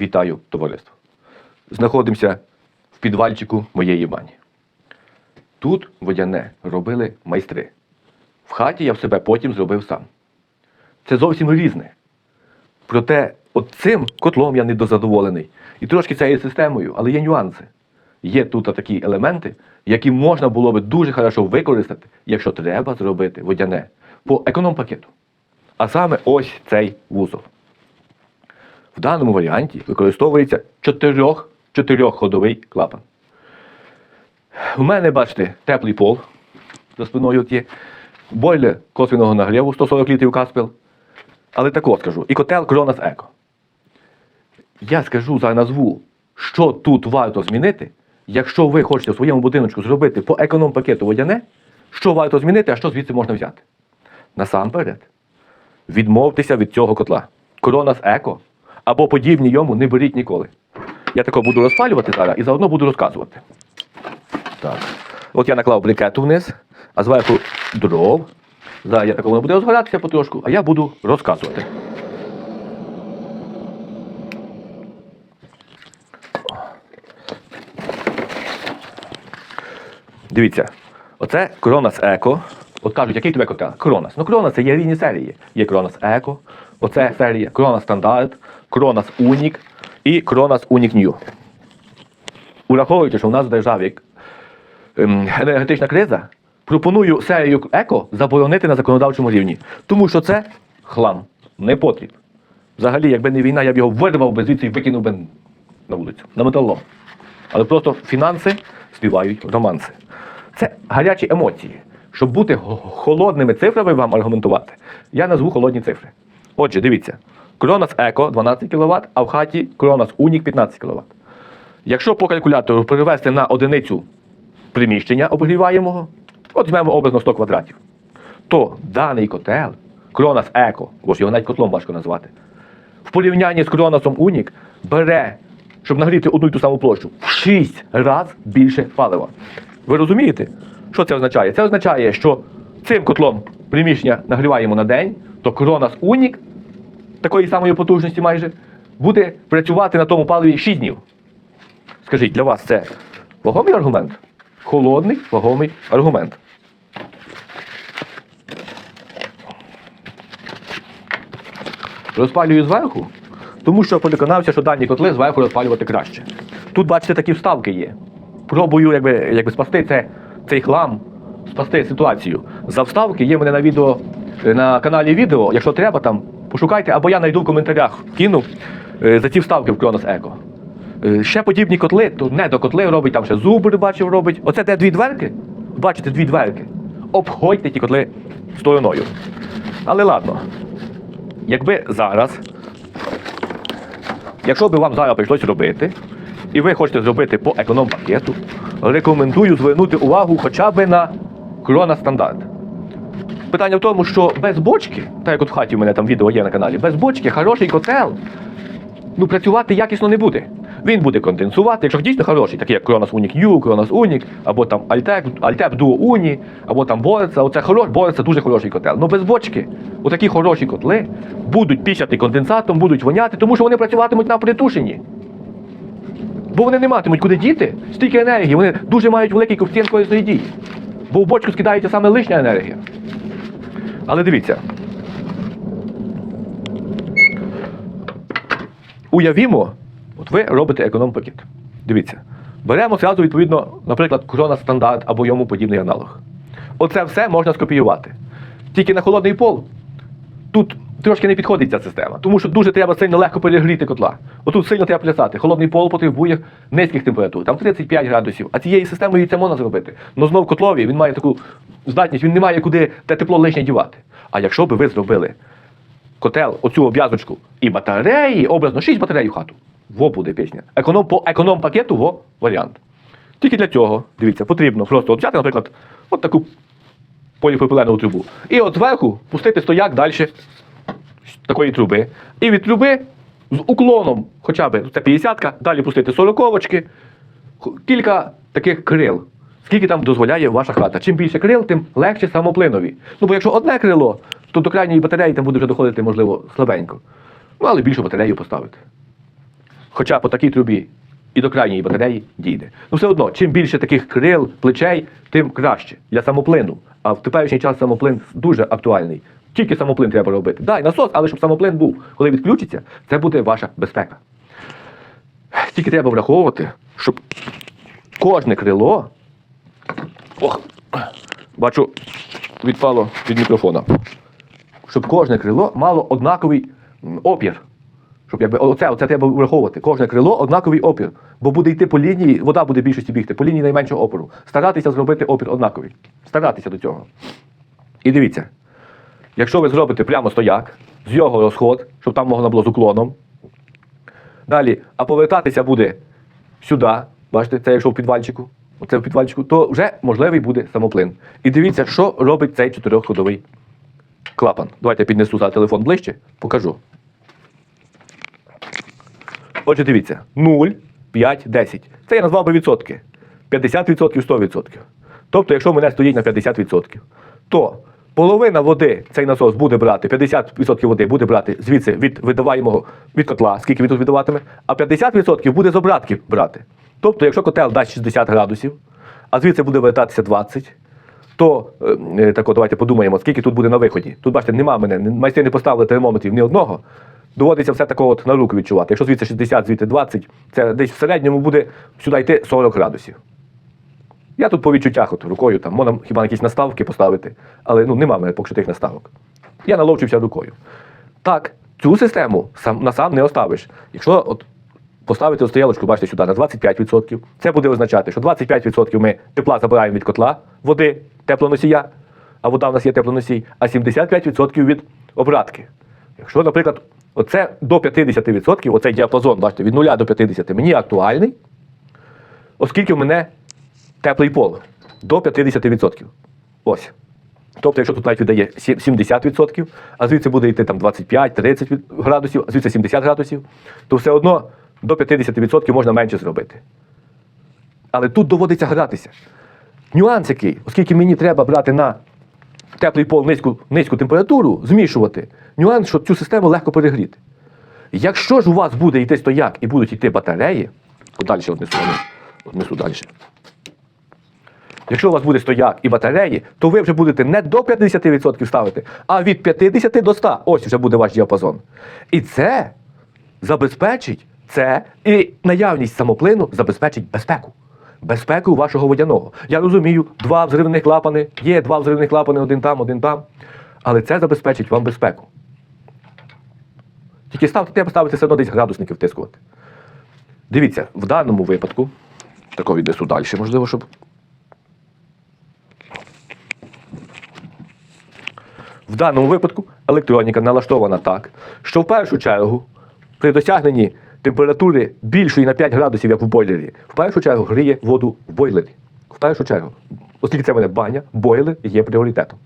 Вітаю, товариство. Знаходимося в підвальчику моєї бані. Тут водяне робили майстри. В хаті я в себе потім зробив сам. Це зовсім різне. Проте от цим котлом я недозадоволений. І трошки цією системою, але є нюанси. Є тут такі елементи, які можна було би дуже хорошо використати, якщо треба зробити водяне по економ-пакету. А саме ось цей вузол. В даному варіанті використовується чотирьох, чотирьохходовий клапан. У мене, бачите, теплий пол за спиною є, бойлер косвіного нагріву 140 літрів каспел. Але тако скажу, і котел Кронас Еко. Я скажу за назву, що тут варто змінити, якщо ви хочете в своєму будиночку зробити по економ-пакету водяне, що варто змінити, а що звідси можна взяти. Насамперед, відмовтеся від цього котла. Коронас Еко або подібні йому не беріть ніколи. Я тако буду розпалювати зараз і заодно буду розказувати. Так. От я наклав брикету вниз, а зверху дров. Зараз я тако воно буде розгоратися потрошку, а я буду розказувати. Дивіться, оце Кронас Еко. От кажуть, який тебе котел? Кронас. Ну Кронас це є різні серії. Є Кронас Еко, оце серія Кронас Стандарт, Кронас Унік і Кронас Унік Нью. Ураховуючи, що в нас в державі ем, енергетична криза, пропоную серію еко заборонити на законодавчому рівні. Тому що це хлам, не потріб. Взагалі, якби не війна, я б його вирвав би звідси і викинув би на вулицю, на металолом. Але просто фінанси співають романси. Це гарячі емоції. Щоб бути холодними цифрами вам аргументувати, я назву холодні цифри. Отже, дивіться: Кронос Еко 12 кВт, а в хаті Кронос Унік 15 кВт. Якщо по калькулятору перевести на одиницю приміщення обігріваємого, от візьмемо образно 100 квадратів, то даний котел, Кронос Еко, бо ж його навіть котлом важко назвати, в порівнянні з Кроносом Унік бере, щоб нагріти одну й ту саму площу, в 6 разів більше палива. Ви розумієте, що це означає? Це означає, що цим котлом приміщення нагріваємо на день, то Кронос Унік такої самої потужності майже буде працювати на тому паливі 6 днів. Скажіть, для вас це вагомий аргумент? Холодний вагомий аргумент. Розпалюю зверху, тому що переконався, що дані котли зверху розпалювати краще. Тут, бачите, такі вставки є. Пробую якби, якби спасти це, цей хлам, спасти ситуацію. За вставки є в мене на відео е, на каналі відео. Якщо треба, там пошукайте, або я знайду в коментарях, кину е, за ці вставки в Кронос Еко. Е, Ще подібні котли, то не до котли робить, там ще зубр бачив робить. Оце де дві дверки. Бачите, дві дверки. Обходьте ті котли стороною. Але ладно. Якби зараз, якщо би вам зараз прийшлось робити, і ви хочете зробити по економ-пакету, рекомендую звернути увагу хоча б на крона стандарт. Питання в тому, що без бочки, так як от в хаті в мене там відео є на каналі, без бочки хороший котел ну, працювати якісно не буде. Він буде конденсувати, якщо дійсно хороший, такий як Кронос Унік Ю, Кронос Унік, або там Альтеп, Альтеп Дуо Уні, або там Бореца. Оце хорош, Бореца дуже хороший котел. Ну без бочки, отакі хороші котли будуть піщати конденсатом, будуть воняти, тому що вони працюватимуть на притушенні. Бо вони не матимуть куди діти стільки енергії, вони дуже мають великий коефіцієнт корисної дії. Бо в бочку скидається саме лишня енергія. Але дивіться, уявімо, от ви робите економ-пакет. Дивіться, беремо зразу, відповідно, наприклад, Крона стандарт або йому подібний аналог. Оце все можна скопіювати. Тільки на холодний пол тут трошки не підходить ця система, тому що дуже треба сильно легко перегріти котла. Отут сильно треба плясати. Холодний пол потребує низьких температур, там 35 градусів. А цією системою це можна зробити. Но знов котлові він має таку здатність, він не має куди те тепло лишнє дівати. А якщо би ви зробили котел, оцю обв'язочку і батареї, образно 6 батарей у хату. Во буде пісня. Економ, по економ пакету во варіант. Тільки для цього, дивіться, потрібно просто от взяти, наприклад, от таку поліпропиленову трубу. І от зверху пустити стояк далі такої труби. І від труби з уклоном, хоча б це 50-ка, далі пустити 40-очки, кілька таких крил. Скільки там дозволяє ваша хата. Чим більше крил, тим легше самоплинові. Ну бо якщо одне крило, то до крайньої батареї там буде вже доходити, можливо, слабенько. Ну, але більшу батарею поставити. хоча по такій трубі і до крайньої батареї дійде. Ну все одно, чим більше таких крил, плечей, тим краще для самоплину. А в теперішній час самоплин дуже актуальний. Тільки самоплин треба робити. Дай насос, але щоб самоплин був, коли відключиться, це буде ваша безпека. Тільки треба враховувати, щоб кожне крило. Ох, бачу, відпало від мікрофона. Щоб кожне крило мало однаковий опір. Щоб якби оце, оце треба враховувати. Кожне крило однаковий опір. Бо буде йти по лінії, вода буде більшості бігти, по лінії найменшого опору. Старатися зробити опір однаковий. Старатися до цього. І дивіться, якщо ви зробите прямо стояк, з його розход, щоб там можна було з уклоном. Далі, а повертатися буде сюди, бачите, це якщо в підвальчику, оце в підвальчику, то вже можливий буде самоплин. І дивіться, що робить цей чотирьохходовий клапан. Давайте я піднесу за телефон ближче, покажу. Отже, дивіться, 0, 5, 10. Це я назвав би відсотки. 50%, 100%. Тобто, якщо мене стоїть на 50%, то половина води цей насос буде брати, 50% води буде брати звідси від видаваємого від котла, скільки він тут видаватиме, а 50% буде з обратки брати. Тобто, якщо котел дасть 60 градусів, а звідси буде вертатися 20, то е, е, так, от, давайте подумаємо, скільки тут буде на виході. Тут, бачите, нема мене, майстри не поставили термометрів ні одного. Доводиться все тако от на руку відчувати. Якщо звідси 60, звідти 20, це десь в середньому буде сюди йти 40 градусів. Я тут по відчуттях от рукою, там, можна хіба якісь наставки поставити, але ну, нема в мене поки що тих наставок. Я наловчився рукою. Так, цю систему сам, насам не оставиш. Якщо от поставити стоялочку, бачите, сюди на 25%, це буде означати, що 25% ми тепла забираємо від котла, води, теплоносія, а вода в нас є теплоносій, а 75% від обратки. Якщо, наприклад, оце до 50%, оцей діапазон, бачите, від 0 до 50 мені актуальний, оскільки в мене теплий пол до 50%. Ось. Тобто, якщо тут навіть віддає 70%, а звідси буде йти там 25-30 градусів, а звідси 70 градусів, то все одно до 50% можна менше зробити. Але тут доводиться гратися. Нюанс який, оскільки мені треба брати на теплий пол низьку, низьку температуру, змішувати, нюанс, що цю систему легко перегріти. Якщо ж у вас буде йти стояк і будуть йти батареї, подальше однесу, однесу далі. Якщо у вас буде стояк і батареї, то ви вже будете не до 50% ставити, а від 50 до 100. Ось вже буде ваш діапазон. І це забезпечить це і наявність самоплину забезпечить безпеку. Безпеку вашого водяного. Я розумію, два взривних клапани, є два взривних клапани, один там, один там. Але це забезпечить вам безпеку. Тільки ставте, треба ставити все одно десь градусники втискувати. Дивіться, в даному випадку, тако віднесу далі, можливо, щоб В даному випадку електроніка налаштована так, що в першу чергу при досягненні температури більшої на 5 градусів, як в бойлері, в першу чергу гріє воду в бойлері. В першу чергу. Оскільки це мене баня, бойлер є пріоритетом.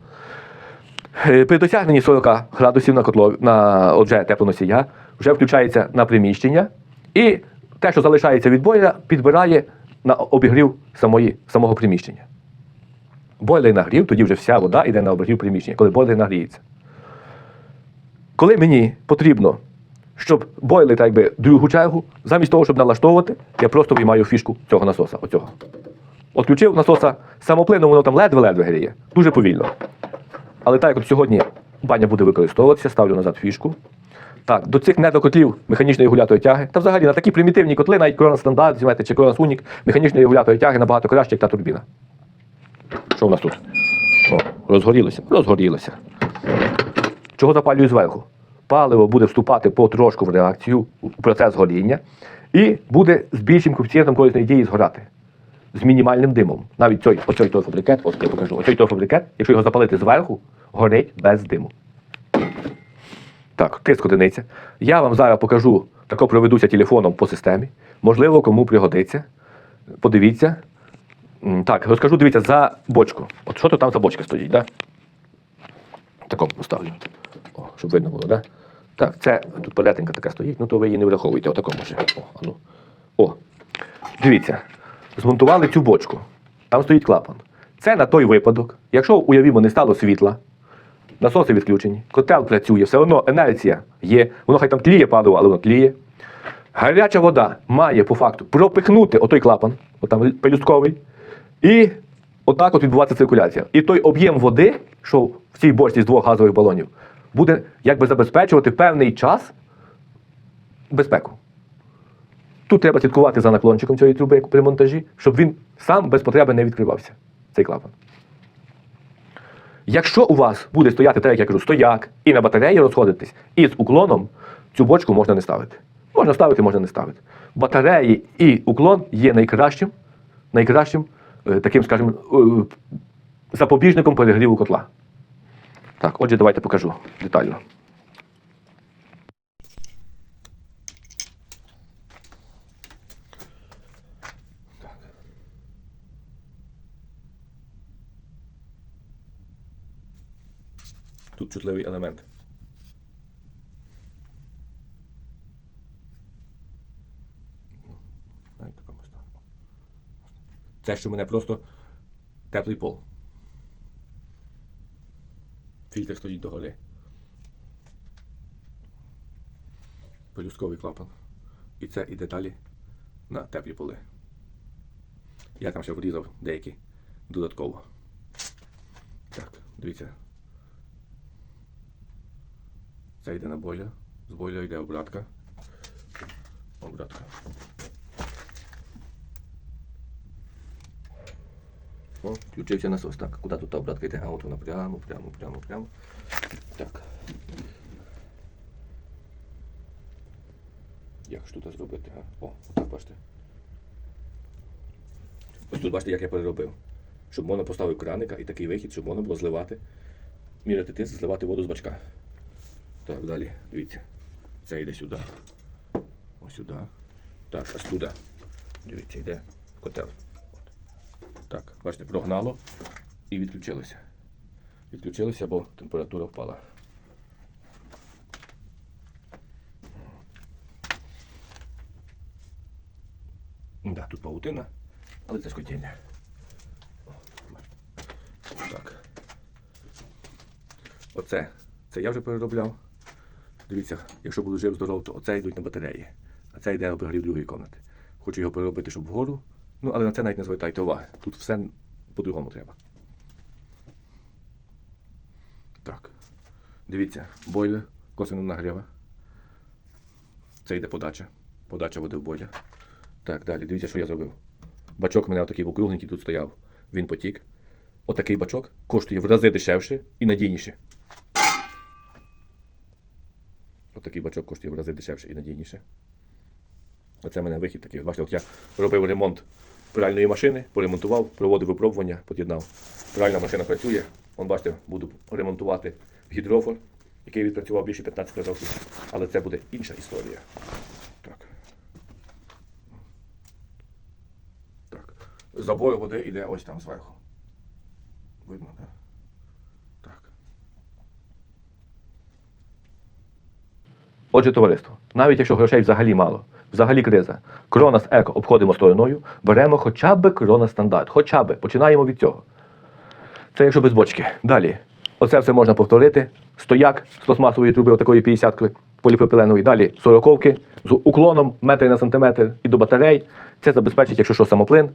Е, При досягненні 40 градусів на котло, на отже, теплоносія, вже включається на приміщення, і те, що залишається від бойлера, підбирає на обігрів самої, самого приміщення. Бойлер нагрів, тоді вже вся вода йде на обігрів приміщення, коли бойлер нагріється. Коли мені потрібно, щоб бойлер, так би, другу чергу, замість того, щоб налаштовувати, я просто виймаю фішку цього насоса. Оцього. Отключив насоса самоплином, воно там ледве-ледве гріє. Дуже повільно. Але так, як от сьогодні баня буде використовуватися, ставлю назад фішку. Так, до цих недокотлів механічної регулятори тяги. Та взагалі на такі примітивні котли, навіть Кронос стандарт, чи Кронос Унік, механічної регулятори тяги набагато краще, як та турбіна. Що в нас тут? О, розгорілося. Розгорілося. Чого запалюю зверху? Паливо буде вступати потрошку в реакцію, у процес горіння, і буде з більшим коефіцієнтом корисної дії згорати. З мінімальним димом. Навіть цей, оцей той фабрикет, от я покажу, оцей той фабрикет, якщо його запалити зверху, горить без диму. Так, тиск одиниця. Я вам зараз покажу, тако проведуся телефоном по системі. Можливо, кому пригодиться. Подивіться. Так, розкажу, дивіться, за бочку. От що то там за бочка стоїть, да? Тако поставлю. О, щоб видно було, да? Так, це тут палетинка така стоїть, ну то ви її не враховуєте, отако може. О, а ну. О, дивіться, змонтували цю бочку. Там стоїть клапан. Це на той випадок, якщо, уявімо, не стало світла, насоси відключені, котел працює, все одно інерція є. Воно хай там тліє паливо, але воно тліє. Гаряча вода має по факту пропихнути отой клапан, отам пелюстковий, і отак от відбувається циркуляція. І той об'єм води, що в цій бочці з двох газових балонів, буде якби забезпечувати певний час безпеку. Тут треба слідкувати за наклончиком цієї труби при монтажі, щоб він сам без потреби не відкривався, цей клапан. Якщо у вас буде стояти так, як я кажу, стояк, і на батареї розходитись, і з уклоном, цю бочку можна не ставити. Можна ставити, можна не ставити. Батареї і уклон є найкращим, найкращим таким, скажімо, е, запобіжником перегріву котла. Так, отже, давайте покажу детально. Тут чутливий елемент. Навіть такому стану. Це що мене просто теплий пол. Фільтр стоїть догори. Пелюстковий клапан. І це і деталі на теплі поли. Я там ще врізав деякі додатково. Так, дивіться. Це йде на бойлер. З бойлера йде обратка. Обратка. О, включився насос. Так, куди тут обратка йде? А от вона прямо, прямо, прямо, прямо. Так. Як ж тут зробити? А? О, отак бачите. Ось тут бачите, як я переробив. Щоб можна поставив краника і такий вихід, щоб можна було зливати, міряти тиск, зливати воду з бачка. Так, далі, дивіться. Це йде сюди. Ось сюди. Так, ось туди. Дивіться, йде котел. Так, бачите, прогнало і відключилося. Відключилося, бо температура впала. Да, тут паутина, але це ж котельня. Так. Оце. Це я вже переробляв. Дивіться, якщо буду жив здоров, то оце йдуть на батареї. А це йде обігрів другої кімнати. Хочу його переробити, щоб вгору. Ну, але на це навіть не звертайте уваги. Тут все по-другому треба. Так. Дивіться, бойлер косвенно нагріва. Це йде подача. Подача води в бойлер. Так, далі, дивіться, що я зробив. Бачок у мене отакий округленький тут стояв. Він потік. Отакий бачок коштує в рази дешевше і надійніше. Отакий бачок коштує в рази дешевше і надійніше. Оце в мене вихід такий. Бачите, от я робив ремонт пральної машини, поремонтував, проводив випробування, під'єднав. Пральна машина працює. Вон, бачите, буду ремонтувати гідрофор, який відпрацював більше 15 років. Але це буде інша історія. Так. Так. Забор води йде ось там зверху. Видно? Так. Отже, товариство, навіть якщо грошей взагалі мало, взагалі криза, Кронас Еко обходимо стороною, беремо хоча б Кронас стандарт. Хоча б починаємо від цього. Це якщо без бочки. Далі. Оце все можна повторити. Стояк з пластмасової труби, отакої 50 поліпропиленової. Далі сороковки з уклоном метр на сантиметр і до батарей. Це забезпечить, якщо що, самоплин.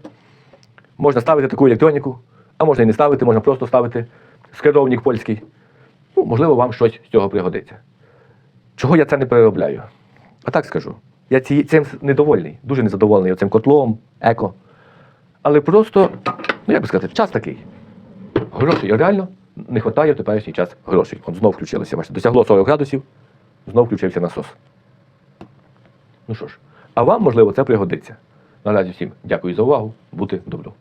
Можна ставити таку електроніку, а можна і не ставити, можна просто ставити скеровник польський. Ну, можливо, вам щось з цього пригодиться. Чого я це не переробляю? А так скажу. Я ці, цим недовольний, дуже незадоволений цим котлом, еко. Але просто, ну як би сказати, час такий. Грошей реально не вистачає в теперішній час грошей. От знов включилося. Бачите, досягло 40 градусів, знов включився насос. Ну що ж, а вам, можливо, це пригодиться. Наразі всім дякую за увагу. Бути добру.